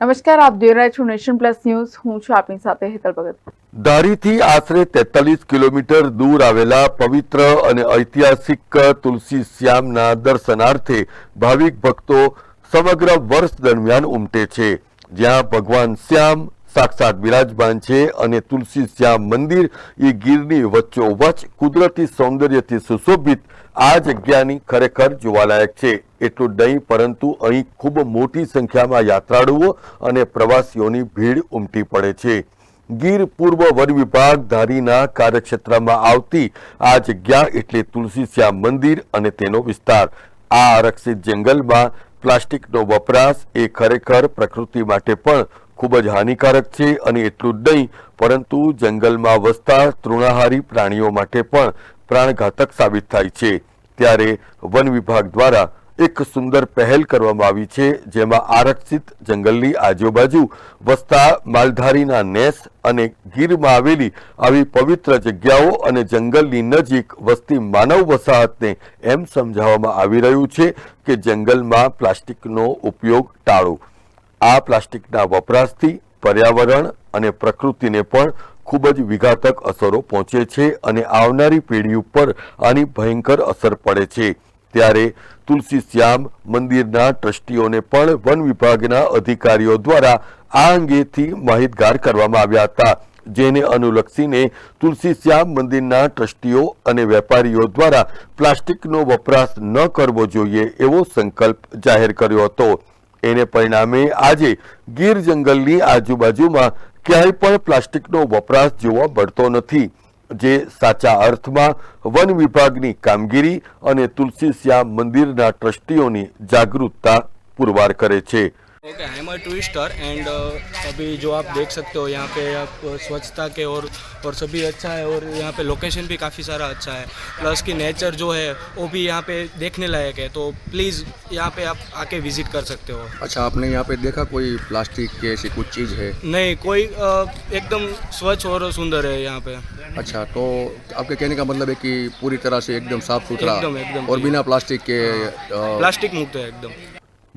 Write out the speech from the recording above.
નમસ્કાર, આપ જોઈ રહ્યા છો નેશન પ્લસ ન્યૂઝ. હું છું આપની સાથે હેતલ ભગત. ધારીથી આશરે તેતાલીસ કિલોમીટર દૂર આવેલા પવિત્ર અને ઐતિહાસિક તુલસી શ્યામના દર્શનાર્થે ભાવિક ભક્તો સમગ્ર વર્ષ દરમિયાન ઉમટે છે. જ્યાં ભગવાન શ્યામ સાક્ષાત બિરાજમાન છે અને તુલસી શ્યામ મંદિર એ ગીરની વચ્ચોવચ કુદરતી સૌંદર્યથી સુશોભિત આ જગ્યાની ખરેખર જોવાલાયક છે. એટલું નહીં, પરંતુ અહીં ખૂબ મોટી સંખ્યામાં યાત્રાળુઓ અને પ્રવાસીઓની ભીડ ઉમટી પડે છે. ગીર પૂર્વ વન વિભાગ ધારીના કાર્યક્ષેત્રમાં આવતી આ જગ્યા એટલે તુલસી શ્યામ મંદિર અને તેનો વિસ્તાર. આ આરક્ષિત જંગલમાં પ્લાસ્ટિકનો વપરાશ એ ખરેખર પ્રકૃતિ માટે પણ ખૂબ જ હાનિકારક છે અને એટલું જ નહીં, પરંતુ જંગલમાં વસતા તૃણાહારી પ્રાણીઓ માટે પણ પ્રાણઘાતક સાબિત થાય છે. ત્યારે વન વિભાગ દ્વારા એક સુંદર પહેલ કરવામાં આવી છે, જેમાં આરક્ષિત જંગલની આજુબાજુ વસતા માલધારીના નેસ અને ગીરમાં આવેલી આવી પવિત્ર જગ્યાઓ અને જંગલની નજીક વસતી માનવ વસાહતને એમ સમજાવવામાં આવી રહ્યું છે કે જંગલમાં પ્લાસ્ટિકનો ઉપયોગ ટાળો. આ પ્લાસ્ટિકના વપરાશથી પર્યાવરણ અને પ્રકૃતિને પણ ખૂબ જ વિઘાતક અસરો પહોંચે છે અને આવનારી પેઢી ઉપર આની ભયંકર અસર પડે છે. ત્યારે તુલસી શ્યામ મંદિરના ટ્રસ્ટીઓને પણ વન વિભાગના અધિકારીઓ દ્વારા આ અંગેથી માહિતગાર કરવામાં આવ્યા હતા, જેને અનુલક્ષીને તુલસી શ્યામ મંદિરના ટ્રસ્ટીઓ અને વેપારીઓ દ્વારા પ્લાસ્ટિકનો વપરાશ ન કરવો જોઈએ એવો સંકલ્પ જાહેર કર્યો હતો. એને પરિણામે આજે ગીર જંગલની આજુબાજુમાં ક્યાંય પણ પ્લાસ્ટિકનો વપરાશ જોવા મળતો નથી. જે સાચા અર્થમાં વન વિભાગની કામગીરી અને તુલસી શ્યામ મંદિરના ટ્રસ્ટીઓની જાગૃતતા પુરવાર કરે છે. Okay I am a tourist and अभी जो आप देख सकते हो यहाँ पे आप स्वच्छता के और और सभी अच्छा है और यहाँ पे लोकेशन भी काफ़ी सारा अच्छा है। प्लस की नेचर जो है वो भी यहाँ पे देखने लायक है तो प्लीज़ यहाँ पे आप आके विज़िट कर सकते हो। अच्छा आपने यहाँ पे देखा कोई प्लास्टिक की ऐसी कुछ चीज़ है? नहीं कोई एकदम स्वच्छ और सुंदर है यहाँ पे। अच्छा तो आपके कहने का मतलब है कि पूरी तरह से एकदम साफ़ सुथरा एकदम, एकदम। और बिना प्लास्टिक के प्लास्टिक मुक्त है एकदम।